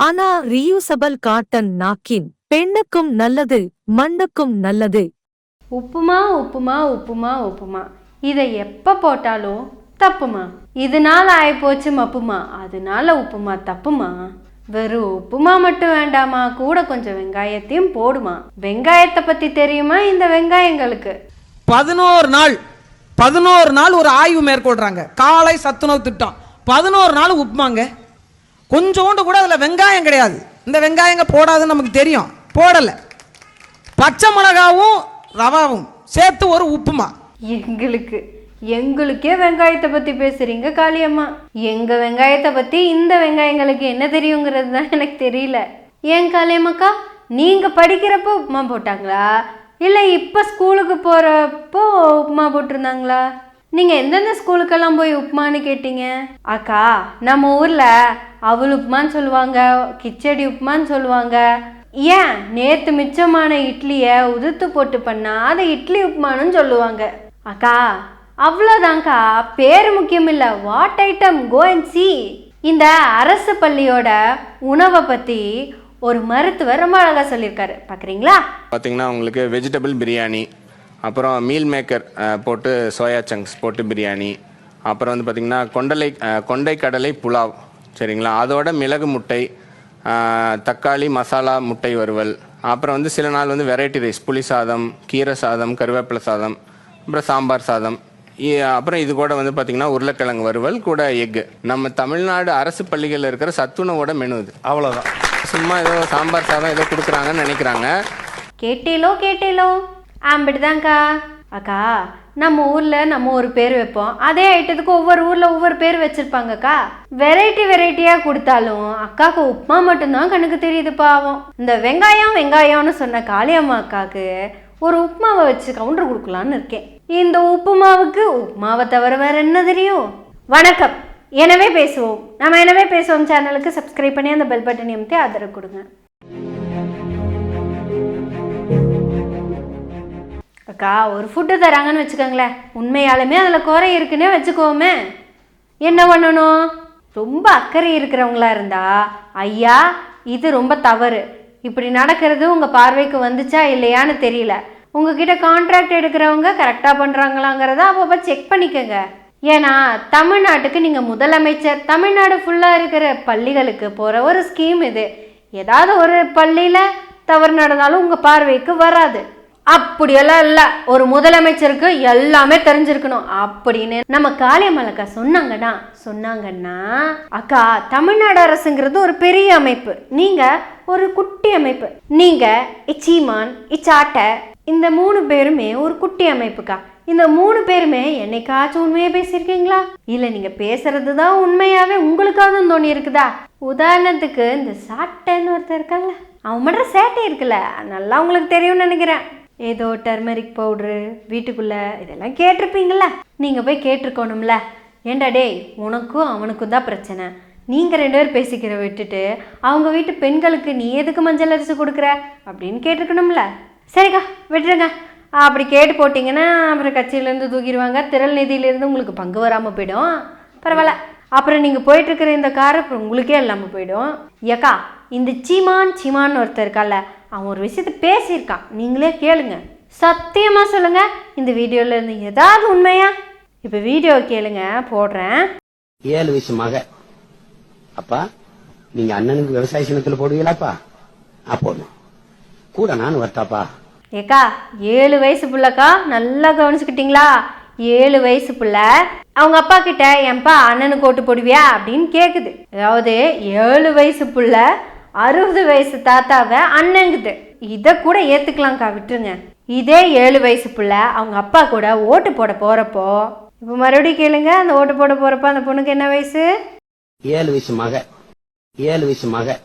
ஆனா reusable cotton நாக்கின் பெண்ணுக்கும் நல்லது மண்ணுக்கும் நல்லது. உப்புமா உப்புமா உப்புமா உப்புமா. இதை எப்போ போட்டாலும் தப்புமா? இதனால ஆயிப்போச்சு மப்புமா? அதனால உப்புமா தப்புமா? வெறும் உப்புமா மட்டும் வேண்டாமா? கூட கொஞ்சம் வெங்காயத்தையும் போடுமா? வெங்காயத்தை பத்தி தெரியுமா இந்த வெங்காயங்களுக்கு? பதினோரு நாள் பதினோரு நாள் ஒரு ஆய்வு மேற்கொள்றாங்க. காலை சத்துணவு திட்டம். பதினோரு நாள் உப்புமாங்க. கொஞ்சோண்டு கூட அதில் வெங்காயம் கிடையாது. இந்த வெங்காயங்க போடாதுன்னு நமக்கு தெரியும். போடலை. பச்சை மிளகாவும் ரவாவும் சேர்த்து ஒரு உப்புமா. எங்களுக்கு எங்களுக்கே வெங்காயத்தை பற்றி பேசுகிறீங்க காளியம்மா. எங்கள் வெங்காயத்தை பற்றி இந்த வெங்காயங்களுக்கு என்ன தெரியுங்கிறது தான் எனக்கு தெரியல. ஏன் காளியம்மாக்கா நீங்கள் படிக்கிறப்போ உப்புமா போட்டாங்களா? இல்லை இப்போ ஸ்கூலுக்கு போகிறப்போ உப்புமா போட்டிருந்தாங்களா? நீங்கள் எந்தெந்த ஸ்கூலுக்கெல்லாம் போய் உப்புமான்னு கேட்டீங்க? அக்கா நம்ம ஊரில் அவள் உப்புமான்னு சொல்லுவாங்க கிச்சடி உப்புமான்னு சொல்லுவாங்க. ஏன்? நேற்று மிச்சமான இட்லியை உதுத்து போட்டு பண்ணால் அதை இட்லி உப்புமானு சொல்லுவாங்க. அக்கா அவ்வளோதான்க்கா பேர் முக்கியம் இல்லை. What item go and see இந்த அரசு பள்ளியோட உணவை பற்றி ஒரு மருத்துவர் ரொம்ப அழகாக சொல்லியிருக்காரு. பார்க்குறீங்களா பார்த்தீங்கன்னா உங்களுக்கு வெஜிடபிள் பிரியாணி அப்புறம் மீல் மேக்கர் போட்டு சோயா சங்க்ஸ் போட்டு பிரியாணி அப்புறம் வந்து பார்த்திங்கன்னா கொண்டலை கொண்டை கடலை புலாவ் சரிங்களா? அதோட மிளகு முட்டை தக்காளி மசாலா முட்டை வறுவல். அப்புறம் வந்து சில நாள் வந்து வெரைட்டி ரைஸ் புளி சாதம் கீரை சாதம் கருவேப்பிலை சாதம் அப்புறம் சாம்பார் சாதம். இ- அப்புறம் இது கூட வந்து பார்த்திங்கன்னா உருளைக்கிழங்கு வறுவல் கூட எக்கு நம்ம தமிழ்நாடு அரசு பள்ளிகளில் இருக்கிற சத்துணவோட மெனு இது. அவ்வளோதான் சும்மா ஏதோ சாம்பார் சாதம் ஏதோ கொடுக்குறாங்கன்னு நினைக்கிறாங்க. கேட்டீலோ கேட்டீலோ. ஆம்பிட்டுதான்க்கா. அக்கா நம்ம ஊரில் நம்ம ஒரு பேர் வைப்போம். அதே ஐட்டத்துக்கு ஒவ்வொரு ஊரில் ஒவ்வொரு பேர் வச்சுருப்பாங்கக்கா. வெரைட்டி வெரைட்டியாக கொடுத்தாலும் அக்காவுக்கு உப்புமா மட்டும்தான் கண்ணுக்கு தெரியுது பாவம். இந்த வெங்காயம் வெங்காயம்னு சொன்ன காளியம்மா அக்காவுக்கு ஒரு உப்புமாவை வச்சு கவுண்டர் கொடுக்கலான்னு இருக்கேன். இந்த உப்புமாவுக்கு உப்புமாவை தவிர வேற என்ன தெரியும்? வணக்கம். எனவே பேசுவோம். நம்ம எனவே பேசுவோம் சேனலுக்கு சப்ஸ்கிரைப் பண்ணி அந்த பெல் பட்டன் அமைத்து ஆதரவு கொடுங்க. அக்கா ஒரு ஃபுட்டு தராங்கன்னு வச்சுக்கோங்களேன். உண்மையாலுமே அதில் குறை இருக்குன்னே வச்சுக்கோமே. என்ன பண்ணணும்? ரொம்ப அக்கறை இருக்கிறவங்களா இருந்தா ஐயா இது ரொம்ப தவறு. இப்படி நடக்கிறது உங்கள் பார்வைக்கு வந்துச்சா இல்லையான்னு தெரியல. உங்ககிட்ட கான்ட்ராக்ட் எடுக்கிறவங்க கரெக்டாக பண்ணுறாங்களாங்கிறத அப்பப்போ செக் பண்ணிக்கோங்க. ஏன்னா தமிழ்நாட்டுக்கு நீங்கள் முதலமைச்சர் தமிழ்நாடு ஃபுல்லாக இருக்கிற பள்ளிகளுக்கு போகிற ஒரு ஸ்கீம் இது. ஏதாவது ஒரு பள்ளியில் தவறு நடந்தாலும் உங்கள் பார்வைக்கு வராது. அப்படியெல்லாம் இல்லை. ஒரு முதலமைச்சருக்கு எல்லாமே தெரிஞ்சிருக்கணும். அப்படின்னு நம்ம காளியம்மலக்கா சொன்னாங்கன்னா சொன்னாங்கன்னா அக்கா தமிழ்நாடு அரசுங்கிறது ஒரு பெரிய அமைப்பு. நீங்க ஒரு குட்டி அமைப்பு. நீங்க இச்சீமான் இச்சாட்டை இந்த மூணு பேருமே ஒரு குட்டி அமைப்புக்கா. இந்த மூணு பேருமே என்னைக்காச்சும் உண்மையா பேசியிருக்கீங்களா? இல்ல நீங்க பேசுறது தான் உண்மையாவே உங்களுக்காவது தோணி இருக்குதா உதாரணத்துக்கு இந்த சாட்டைன்னு ஒருத்தர் இருக்காங்களா அவன் மட்டும் சேட்டை இருக்குல்ல. நல்லா உங்களுக்கு தெரியும்னு நினைக்கிறேன். ஏதோ டர்மரிக் பவுட்ரு வீட்டுக்குள்ளே இதெல்லாம் கேட்டிருப்பீங்கள நீங்கள் போய் கேட்டிருக்கணும்ல. ஏண்டா டேய் உனக்கும் அவனுக்கும் தான் பிரச்சனை. நீங்கள் ரெண்டு பேரும் பேசிக்கிற விட்டுட்டு அவங்க வீட்டு பெண்களுக்கு நீ எதுக்கு மஞ்சள் அரிசி கொடுக்குற? அப்படின்னு கேட்டிருக்கணும்ல. சரிக்கா விட்டுருங்க. அப்படி கேட்டு போட்டிங்கன்னா அப்புறம் கட்சியிலேருந்து தூக்கிடுவாங்க. திரள் நிதியிலேருந்து உங்களுக்கு பங்கு வராமல் போயிடும். பரவாயில்ல. அப்புறம் நீங்கள் போயிட்டுருக்கிற இந்த கார் அப்புறம் உங்களுக்கே இல்லாமல் போயிடும். ஏக்கா இந்த சீமான் சீமான் ஒருத்தர் இருக்கால அவன் ஒரு விஷயத்த பேசியிருக்கான். நீங்களே கேளுங்க. சத்தியமாக சொல்லுங்க இந்த வீடியோவில் இருந்து ஏதாவது உண்மையா? இப்போ வீடியோ கேளுங்க போடுறேன். ஏழு வயசு மக. அப்பா நீங்க அண்ணனுக்கு விவசாய சின்னத்துல போடுவீங்களாப்பா? போடணும் கூட நானும் வரட்டாப்பா. ஏக்கா ஏழு வயசு புள்ளக்கா நல்லா கவனிச்சுக்கிட்டீங்களா? ஏழு வயசு புள்ள அவங்க அப்பா கிட்ட ஏன்பா அண்ணனுக்கு ஓட்டு போடுவியா? அப்படின்னு கேக்குது. அதாவது ஏழு வயசு புள்ள அறுபது வயசு தாத்தாவை அண்ணங்குது. இதை கூட ஏத்துக்கலாம்க்கா விட்டுருங்க. இதே ஏழு வயசு புள்ள அவங்க அப்பா கூட ஓட்டு போட போறப்போ இப்போ மறுபடியும் கேளுங்க அந்த ஓட்டு போட போறப்போ அந்த பொண்ணுக்கு என்ன வயசு? ஏழு வயசு மக. ஏழு வயசு மக.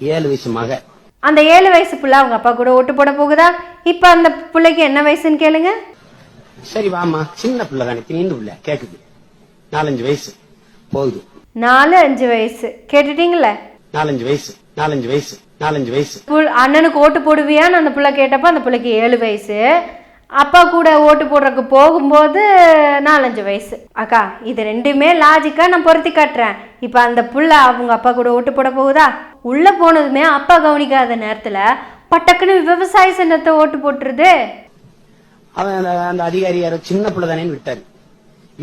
ஏழு வயசு மக. அந்த ஏழு வயசு புள்ள அவங்க அப்பா கூட ஓட்டு போட போகுதா? இப்போ அந்த பிள்ளைக்கு என்ன வயசுன்னு கேளுங்க. சரி வாமா சின்ன பிள்ளை தானே தீண்டு பிள்ளை கேக்குது. நாலஞ்சு வயசு. போகுது. நாலு அஞ்சு வயசு. கேட்டுட்டீங்களே? நாலஞ்சு வயசு. நாலஞ்சு வயசு நாலஞ்சு வயசு. அண்ணனுக்கு ஓட்டு போடுவியான்னு அந்த புள்ள கேட்டப்ப அந்த பிள்ளைக்கு ஏழு வயசு. அப்பா கூட ஓட்டு போடுறதுக்கு போகும்போது நாலஞ்சு வயசு. அக்கா இது ரெண்டுமே லாஜிக்காக நான் பொருத்தி காட்டுறேன். இப்போ அந்த புள்ள அவங்க அப்பா கூட ஓட்டு போட போகுதா? உள்ளே போனதுமே அப்பா கவனிக்காத நேரத்தில் பட்டக்குன்னு விவசாய சின்னத்தை ஓட்டு போட்டுருது. அவன் அந்த அதிகாரி யாரோ சின்ன பிள்ளை தானேன்னு விட்டாரு.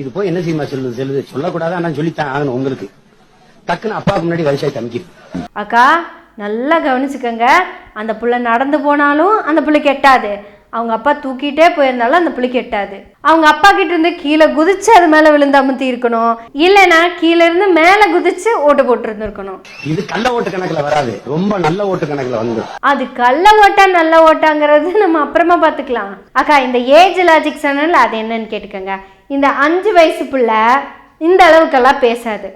இது போய் என்ன செய்யுமா சொல்லுது சொல்லுது? சொல்லக்கூடாது ஆனா சொல்லித்தான் ஆகணும் உங்களுக்கு. டக்குன்னு அப்பாவுக்கு முன்னாடி வயசாய் தம்பிக்கு. அக்கா நல்லா கவனிச்சுக்கோங்க. அந்த புள்ள நடந்து போனாலும் அந்த புள்ளைக்கு எட்டாது அவங்க அப்பா தூக்கிட்டே போயிருந்தாலும் அந்த புள்ளைக்கு எட்டாது அவங்க அப்பா கிட்ட இருந்து கீழே குதிச்சு அது மேலே விழுந்து அமுத்தி இருக்கணும். இல்லைன்னா கீழே இருந்து மேலே குதிச்சு ஓட்டு போட்டு இருந்திருக்கணும் இது கள்ள ஓட்டு கணக்குல வராது. ரொம்ப நல்ல ஓட்டு கணக்குல வந்துடும் அது கள்ள ஓட்டா நல்ல ஓட்டாங்கிறது நம்ம அப்புறமா பார்த்துக்கலாம். அக்கா இந்த ஏஜ் லாஜிக் சொன்னல அது என்னன்னு கேட்டுக்கோங்க. இந்த அஞ்சு வயசு பிள்ளை இந்த அளவுக்கெல்லாம் பேசாது.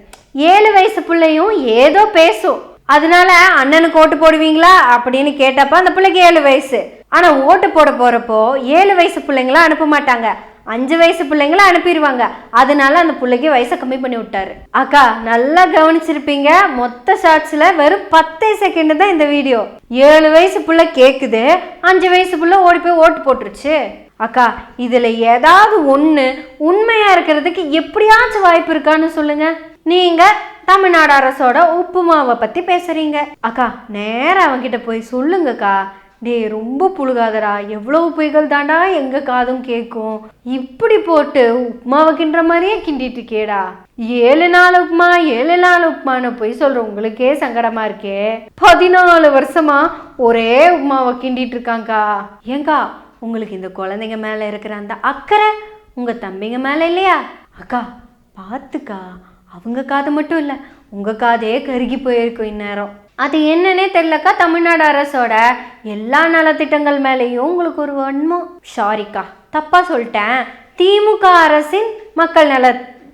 ஏழு வயசு பிள்ளையும் ஏதோ பேசும். அதனால அண்ணனுக்கு ஓட்டு போடுவீங்களா அப்படின்னு கேட்டப்ப அந்த பிள்ளைக்கு ஏழு வயசு. ஆனால் ஓட்டு போட போகிறப்போ ஏழு வயசு பிள்ளைங்களாம் அனுப்ப மாட்டாங்க. அஞ்சு வயசு பிள்ளைங்கள அனுப்பிடுவாங்க. அதனால அந்த பிள்ளைக்கு வயசை கம்மி பண்ணி விட்டாரு. அக்கா நல்லா கவனிச்சிருப்பீங்க. மொத்த ஷார்ட்ஸில் வெறும் பத்தே செகண்ட் தான் இந்த வீடியோ ஏழு வயசு புள்ள கேட்குது அஞ்சு வயசு புள்ள ஓடி போய் ஓட்டு போட்டுருச்சு. அக்கா இதில் ஏதாவது ஒன்று உண்மையாக இருக்கிறதுக்கு எப்படியாச்சும் வாய்ப்பு இருக்கான்னு சொல்லுங்கள் நீங்க தமிழ்நாடு அரசோட உப்புமாவை பத்தி பேசுறீங்க. அக்கா நேரம் அவன்கிட்ட போய் சொல்லுங்கக்கா. டேய் ரொம்ப புழுகாதரா எவ்வளவு பொய்கள் தாண்டா எங்க காதும் கேட்கும் இப்படி போட்டு உப்புமாவை கிண்டுற மாதிரியே கிண்டிட்டு இருக்கேடா ஏழு நாள் உப்புமா ஏழு நாள் உப்புமான்னு போய் சொல்ற உங்களுக்கே சங்கடமா இருக்கே. பதினாலு வருஷமா ஒரே உப்புமாவை கிண்டிட்டு இருக்காங்கக்கா ஏங்கா உங்களுக்கு இந்த குழந்தைங்க மேல இருக்கிற அந்த அக்கறை உங்க தம்பிங்க மேல இல்லையா? அக்கா பார்த்துக்கா அவங்க காது மட்டும் இல்லை உங்கள் காதே கருகி போயிருக்கும் இந்நேரம். அது என்னன்னே தெரிலக்கா தமிழ்நாடு அரசோட எல்லா நலத்திட்டங்கள் மேலேயும் உங்களுக்கு ஒரு வன்மம். சாரிக்கா தப்பா சொல்லிட்டேன். திமுக அரசின் மக்கள் நல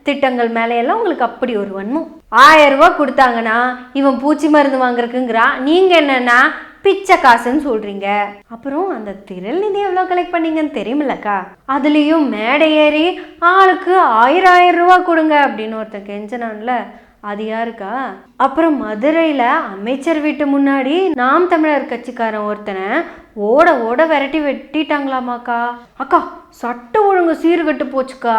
திட்டங்கள் மேலையெல்லாம் உங்களுக்கு அப்படி ஒரு வன்மம். ஆயிரம் ரூபா கொடுத்தாங்கன்னா இவன் பூச்சி மருந்து வாங்குறதுக்குங்கிறான் நீங்கள் என்னன்னா பிச்சை காசுன்னு சொல்றீங்க. அப்புறம் அந்த திரள் நிதி எவ்வளோ கலெக்ட் பண்ணீங்கன்னு தெரியுமில்லக்கா? அதுலேயும் மேடை ஏறி ஆளுக்கு ஆயிரம் ஆயிரம் ரூபா கொடுங்க அப்படின்னு ஒருத்தன் கெஞ்சனான்ல. அது யாருக்கா? அப்புறம் மதுரையில் அமைச்சர் வீட்டு முன்னாடி நாம் தமிழர் கட்சிக்காரன் ஒருத்தனை ஓட ஓட விரட்டி வெட்டிட்டாங்களாமாக்கா. அக்கா சட்ட ஒழுங்கு சீர்கட்டு போச்சுக்கா.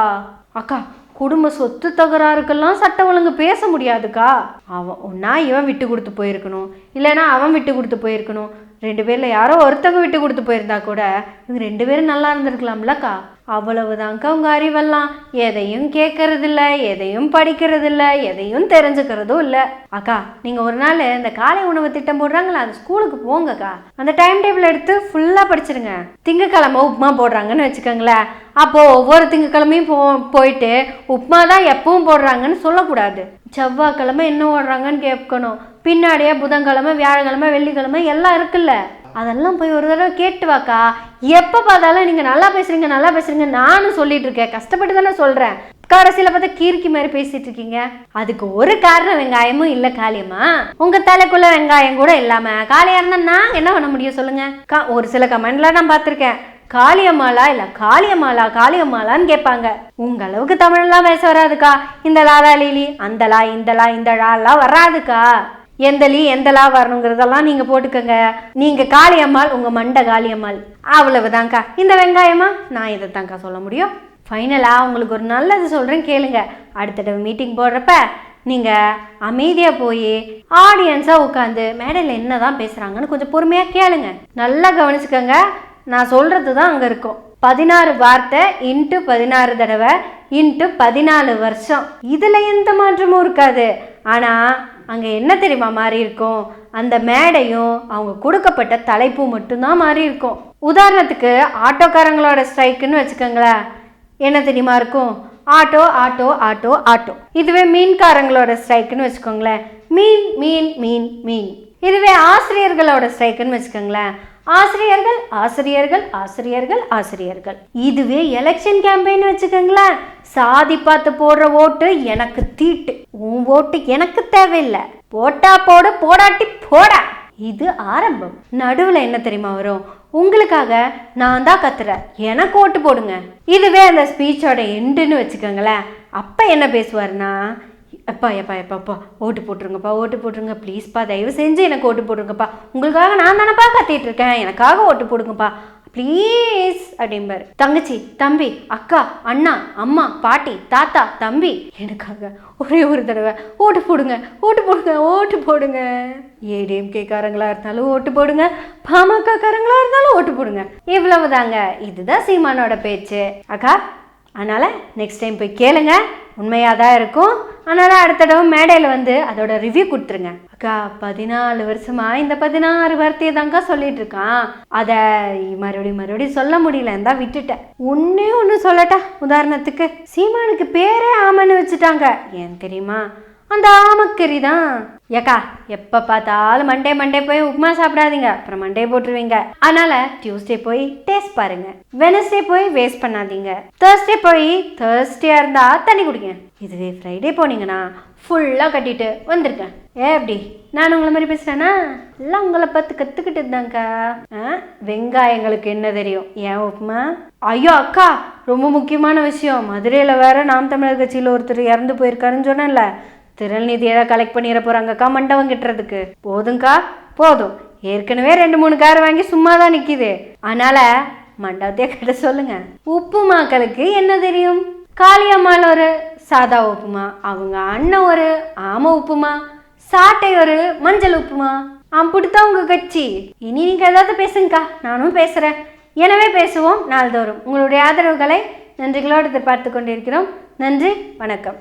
அக்கா குடும்ப சொத்து தகராறுக்கெல்லாம் சட்ட ஒழுங்கு பேச முடியாதுக்கா. அவன் ஒன்றா இவன் விட்டு கொடுத்து போயிருக்கணும். இல்லைன்னா அவன் விட்டு கொடுத்து போயிருக்கணும். ரெண்டு பேரில் யாரோ ஒருத்தவங்க விட்டு கொடுத்து போயிருந்தா கூட இவங்க ரெண்டு பேரும் நல்லா இருந்திருக்கலாம்லக்கா. அவ்வளவுதான்க்கா உங்கள் அறிவெல்லாம். எதையும் கேட்கறதில்ல எதையும் படிக்கிறதில்ல எதையும் தெரிஞ்சுக்கிறதும் இல்லை. அக்கா நீங்கள் ஒரு நாள் இந்த காலை உணவு திட்டம் போடுறாங்களா? அந்த ஸ்கூலுக்கு போங்கக்கா. அந்த டைம் டேபிள் எடுத்து ஃபுல்லாக படிச்சிருங்க. திங்கக்கிழமை உப்புமா போடுறாங்கன்னு வச்சுக்கோங்களேன். அப்போ ஒவ்வொரு திங்கக்கிழமையும் போ போயிட்டு உப்புமா தான் எப்பவும் போடுறாங்கன்னு சொல்லக்கூடாது. செவ்வாய்க்கிழமை என்ன ஓடுறாங்கன்னு கேட்கணும். பின்னாடியே புதன்கிழமை வியாழக்கிழமை வெள்ளிக்கிழமை எல்லாம் இருக்குல்ல. அதெல்லாம் போய் ஒரு தடவை கேட்டு வாக்கா. எப்போ பார்த்தாலும் நீங்கள் நல்லா பேசுறீங்க நல்லா பேசுறீங்க நானும் சொல்லிட்டு இருக்கேன். கஷ்டப்பட்டு தானே சொல்கிறேன் கடைசியில் பார்த்தா கீர்க்கி மாதிரி பேசிட்டு இருக்கீங்க. அதுக்கு ஒரு காரணம் வெங்காயமும் இல்லை காளியம்மா. உங்க தலைக்குள்ள வெங்காயம் கூட இல்லாம காளியா இருந்தா நான் என்ன பண்ண முடியும் சொல்லுங்க. கா- ஒரு சில கமெண்ட்ல நான் பார்த்துருக்கேன். காளியம்மாளா இல்ல காளியம்மாளா காளியம்மாளான்னு கேட்பாங்க. உங்க அளவுக்கு தமிழ்லாம் பேச வராதுக்கா. இந்த லாலா லீலி அந்த லா இந்த லா இந்த லாலாம் வராதுக்கா. எந்த லீ எந்த லா வரணுங்கிறதெல்லாம் நீங்க போட்டுக்கோங்க. நீங்க காளியம்மாள் உங்க மண்டை காளியம்மாள். அவ்வளவுதாங்க்கா இந்த வெங்காயமா? நான் இதை தான்க்கா சொல்ல முடியும். ஃபைனலாக உங்களுக்கு ஒரு நல்லது சொல்கிறேன் கேளுங்க. அடுத்த தடவை மீட்டிங் போடுறப்ப நீங்கள் அமைதியாக போய் ஆடியன்ஸாக உட்காந்து மேடையில் என்ன தான் பேசுகிறாங்கன்னு கொஞ்சம் பொறுமையாக கேளுங்க. நல்லா கவனிச்சுக்கோங்க. நான் சொல்கிறது தான் அங்கே இருக்கும். பதினாறு வார்த்தை இன்ட்டு பதினாறு தடவை இன்ட்டு பதினாலு வருஷம். இதில் எந்த மாற்றமும் இருக்காது. ஆனால் அங்கே என்ன தெரியுமா மாறி இருக்கும்? அந்த மேடையும் அவங்க கொடுக்கப்பட்ட தலைப்பு மட்டும்தான் மாறி இருக்கும். உதாரணத்துக்கு ஆட்டோக்காரங்களோட ஸ்ட்ரைக்குன்னு வச்சுக்கோங்களேன். என்ன தெரியுமா இருக்கும்? Auto auto auto auto. இதுவே மீன்காரங்களோட ஸ்ட்ரைக்குன்னு வச்சுக்கோங்களேன். மீன் மீன் மீன் மீன். இதுவே ஆசிரியர்களோட ஸ்ட்ரைக்குன்னு வச்சுக்கோங்களேன். ஆசிரியர்கள் ஆசிரியர்கள் ஆசிரியர்கள் ஆசிரியர்கள். இதுவே எலெக்ஷன் கேம்பெயின் வச்சுக்கோங்களேன். சாதி பார்த்து போடுற ஓட்டு எனக்கு தீட்டு. உன் ஓட்டு எனக்கு தேவையில்லை. போட்டா போடு போடாட்டி போடா. இது ஆரம்பம். நடுவில் என்ன தெரியுமா வரும்? உங்களுக்காக நான் தான் கத்துறேன். எனக்கு ஓட்டு போடுங்க. இதுவே அந்த ஸ்பீச்சோட எண்டுன்னு வச்சுக்கோங்களேன். அப்போ என்ன பேசுவார்னா எப்பா எப்பா எப்பாப்பா ஓட்டு போட்டுருங்கப்பா ஓட்டு போட்டுருங்க. ப்ளீஸ்ப்பா தயவு செஞ்சு எனக்கு ஓட்டு போட்டுருங்கப்பா. உங்களுக்காக நான் தானப்பா கத்திட்டு இருக்கேன். எனக்காக ஓட்டு போடுங்கப்பா. ப்ளீஸ் அப்படிம்பாரு. தங்கச்சி தம்பி அக்கா அண்ணா அம்மா பாட்டி தாத்தா தம்பி எனக்காக ஒரே ஒரு தடவை ஓட்டு போடுங்க ஓட்டு போடுங்க ஓட்டு போடுங்க. ஏடிஎம் காரங்களா இருந்தாலும் ஓட்டு போடுங்க பாமக காரங்களா இருந்தாலும் ஓட்டு போடுங்க. இவ்வளவுதாங்க. இதுதான் சீமானோட பேச்சு. அக்கா அதனால நெக்ஸ்ட் டைம் போய் கேளுங்க. உண்மையாக தான் இருக்கும். ஆனாலும் அடுத்த தடவை மேடையில் வந்து அதோட ரிவ்யூ கொடுத்துருங்க. அக்கா பதினாலு வருஷமா இந்த பதினாறு வார்த்தையை தாங்க்கா சொல்லிட்டு இருக்கான். அதை மறுபடியும் மறுபடியும் சொல்ல முடியலன்னு தான் விட்டுட்டேன். ஒன்றே ஒன்று சொல்லட்டா. உதாரணத்துக்கு சீமானுக்கு பேரே ஆமன்னு வச்சுட்டாங்க. ஏன் தெரியுமா? அந்த ஆமக்கறி தான். ஏக்கா எப்போ பார்த்தாலும் மண்டே மண்டே போய் உப்புமா சாப்பிடாதீங்க. அப்புறம் மண்டே போட்டுருவீங்க. அதனால டியூஸ்டே போய் டேஸ்ட் பாருங்க. வெனஸ்டே போய் வேஸ்ட் பண்ணாதீங்க. தேர்ஸ்டே போய் தேர்ஸ்டேயா இருந்தா தண்ணி குடிங்க. இதுவே ஃப்ரைடே போனீங்கன்னா ஃபுல்லாக கட்டிட்டு வந்திருக்கேன் ஏ அப்படி? நான் உங்களை மாதிரி பேசுகிறேன்னா எல்லாம் உங்களை பார்த்து கற்றுக்கிட்டு தாங்க்கா ஆ? வெங்காயங்களுக்கு என்ன தெரியும்? ஏன் உப்புமா? ஐயோ அக்கா ரொம்ப முக்கியமான விஷயம். மதுரையில் வேற நாம் தமிழர் கட்சியில் ஒருத்தர் இறந்து போயிருக்காருன்னு சொன்னேன்ல. திரள்நிதி ஏதாவது கலெக்ட் பண்ணிட போகிறாங்கக்கா மண்டபம் கட்டுறதுக்கு. போதும்க்கா? போதும். ஏற்கனவே ரெண்டு மூணு கார் வாங்கி சும்மா தான் நிற்கிது அதனால் மண்டபத்தையே கட்ட சொல்லுங்க. உப்புமாக்களுக்கு என்ன தெரியும்? காளியம்மாள் ஒரு சாதா உப்புமா அவங்க அண்ணன் ஒரு ஆம உப்புமா சாட்டை ஒரு மஞ்சள் உப்புமா. அப்படித்தான் உங்க கட்சி. இனி நீங்கள் ஏதாவது பேசுங்கக்கா. நானும் பேசுறேன். எனவே பேசுவோம் நாள்தோறும். உங்களுடைய ஆதரவுகளை நன்றிகளோடு எதிர்பார்த்து கொண்டிருக்கிறோம். நன்றி வணக்கம்.